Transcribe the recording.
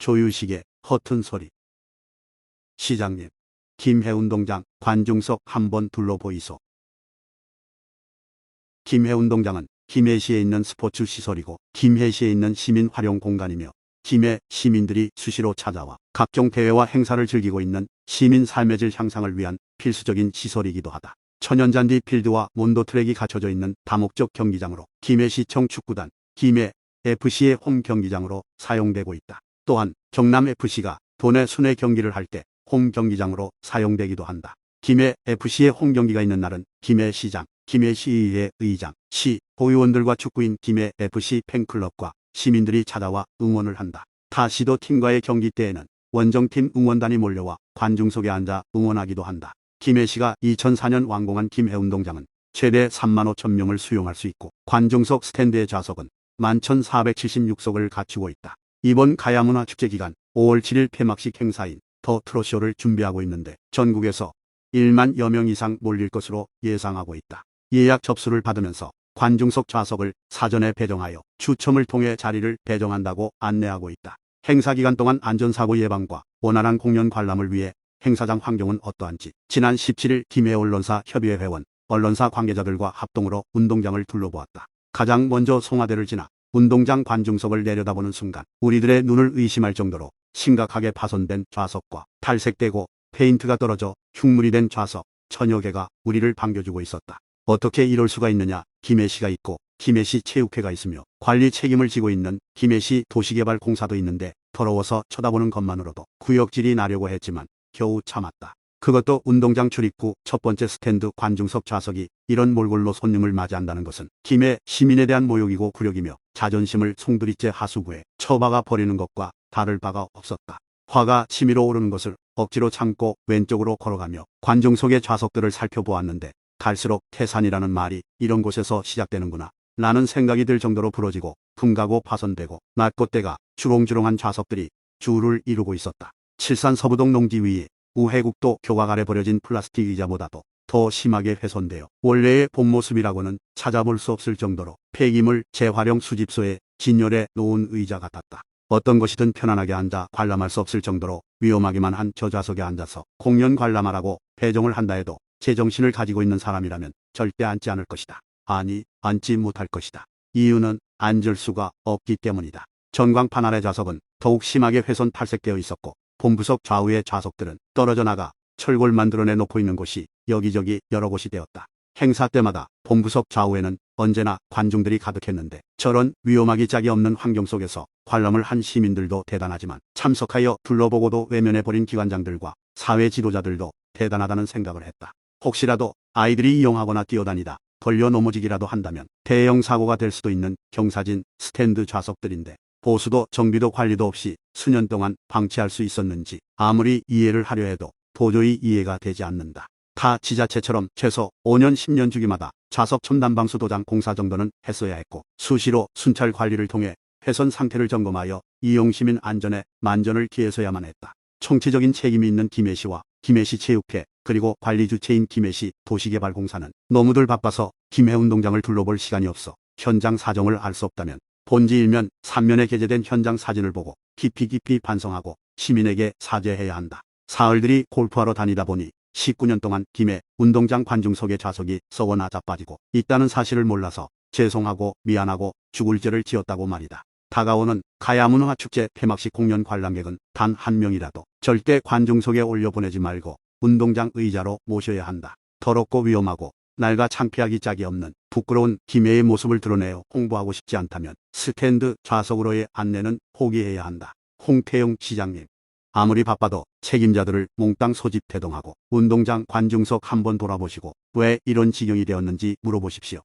조유식의 허튼 소리. 시장님, 김해운 동장 관중석 한번 둘러보이소. 김해운 동장은 김해시에 있는 스포츠 시설이고 김해시에 있는 시민 활용 공간이며 김해 시민들이 수시로 찾아와 각종 대회와 행사를 즐기고 있는 시민 삶의 질 향상을 위한 필수적인 시설이기도 하다. 천연잔디 필드와 몬도 트랙이 갖춰져 있는 다목적 경기장으로 김해시청 축구단 김해 FC의 홈 경기장으로 사용되고 있다. 또한 경남 FC가 도내 순회 경기를 할 때 홈 경기장으로 사용되기도 한다. 김해 FC의 홈 경기가 있는 날은 김해시장, 김해시의회 의장, 시, 고위원들과 축구인 김해 FC 팬클럽과 시민들이 찾아와 응원을 한다. 타 시도 팀과의 경기 때에는 원정팀 응원단이 몰려와 관중석에 앉아 응원하기도 한다. 김해시가 2004년 완공한 김해운동장은 최대 3만 5천 명을 수용할 수 있고 관중석 스탠드의 좌석은 11,476석을 갖추고 있다. 이번 가야문화 축제 기간 5월 7일 폐막식 행사인 더 트롯쇼를 준비하고 있는데 전국에서 1만 여명 이상 몰릴 것으로 예상하고 있다. 예약 접수를 받으면서 관중석 좌석을 사전에 배정하여 추첨을 통해 자리를 배정한다고 안내하고 있다. 행사 기간 동안 안전사고 예방과 원활한 공연 관람을 위해 행사장 환경은 어떠한지 지난 17일 김해 언론사 협의회 회원, 언론사 관계자들과 합동으로 운동장을 둘러보았다. 가장 먼저 송화대를 지나 운동장 관중석을 내려다보는 순간 우리들의 눈을 의심할 정도로 심각하게 파손된 좌석과 탈색되고 페인트가 떨어져 흉물이 된 좌석 천여 개가 우리를 반겨주고 있었다. 어떻게 이럴 수가 있느냐 김해시가 있고 김해시 체육회가 있으며 관리 책임을 지고 있는 김해시 도시개발공사도 있는데 더러워서 쳐다보는 것만으로도 구역질이 나려고 했지만 겨우 참았다. 그것도 운동장 출입구 첫 번째 스탠드 관중석 좌석이 이런 몰골로 손님을 맞이한다는 것은 김해 시민에 대한 모욕이고 굴욕이며 자존심을 송두리째 하수구에 처박아 버리는 것과 다를 바가 없었다. 화가 치밀어 오르는 것을 억지로 참고 왼쪽으로 걸어가며 관중석의 좌석들을 살펴보았는데 갈수록 태산이라는 말이 이런 곳에서 시작되는구나. 라는 생각이 들 정도로 부러지고 풍가고 파손되고 낫꽃대가 주렁주렁한 좌석들이 줄을 이루고 있었다. 칠산 서부동 농지 위에 우해국도 교각 아래 버려진 플라스틱 의자보다도 더 심하게 훼손되어 원래의 본 모습이라고는 찾아볼 수 없을 정도로 폐기물 재활용 수집소에 진열해 놓은 의자 같았다. 어떤 것이든 편안하게 앉아 관람할 수 없을 정도로 위험하기만 한 저 좌석에 앉아서 공연 관람하라고 배정을 한다 해도 제정신을 가지고 있는 사람이라면 절대 앉지 않을 것이다. 아니, 앉지 못할 것이다. 이유는 앉을 수가 없기 때문이다. 전광판 아래 좌석은 더욱 심하게 훼손 탈색되어 있었고 본부석 좌우의 좌석들은 떨어져 나가 철골 만들어내 놓고 있는 곳이 여기저기 여러 곳이 되었다. 행사 때마다 본부석 좌우에는 언제나 관중들이 가득했는데 저런 위험하기 짝이 없는 환경 속에서 관람을 한 시민들도 대단하지만 참석하여 둘러보고도 외면해버린 기관장들과 사회 지도자들도 대단하다는 생각을 했다. 혹시라도 아이들이 이용하거나 뛰어다니다 걸려 넘어지기라도 한다면 대형 사고가 될 수도 있는 경사진 스탠드 좌석들인데 보수도 정비도 관리도 없이 수년 동안 방치할 수 있었는지 아무리 이해를 하려 해도 도저히 이해가 되지 않는다. 타 지자체처럼 최소 5년 10년 주기마다 좌석 첨단방수 도장 공사 정도는 했어야 했고 수시로 순찰 관리를 통해 훼손 상태를 점검하여 이용시민 안전에 만전을 기해서야만 했다. 총체적인 책임이 있는 김해시와 김해시 체육회 그리고 관리 주체인 김해시 도시개발공사는 너무들 바빠서 김해 운동장을 둘러볼 시간이 없어 현장 사정을 알 수 없다면 본지 일면 3면에 게재된 현장 사진을 보고 깊이 깊이 반성하고 시민에게 사죄해야 한다. 사흘들이 골프하러 다니다 보니 19년 동안 김해 운동장 관중석의 좌석이 썩어나 자빠지고 있다는 사실을 몰라서 죄송하고 미안하고 죽을 죄를 지었다고 말이다. 다가오는 가야문화 축제 폐막식 공연 관람객은 단 한 명이라도 절대 관중석에 올려보내지 말고 운동장 의자로 모셔야 한다. 더럽고 위험하고 날과 창피하기 짝이 없는 부끄러운 김해의 모습을 드러내어 홍보하고 싶지 않다면 스탠드 좌석으로의 안내는 포기해야 한다. 홍태영 시장님. 아무리 바빠도 책임자들을 몽땅 소집 대동하고 운동장 관중석 한번 돌아보시고 왜 이런 지경이 되었는지 물어보십시오.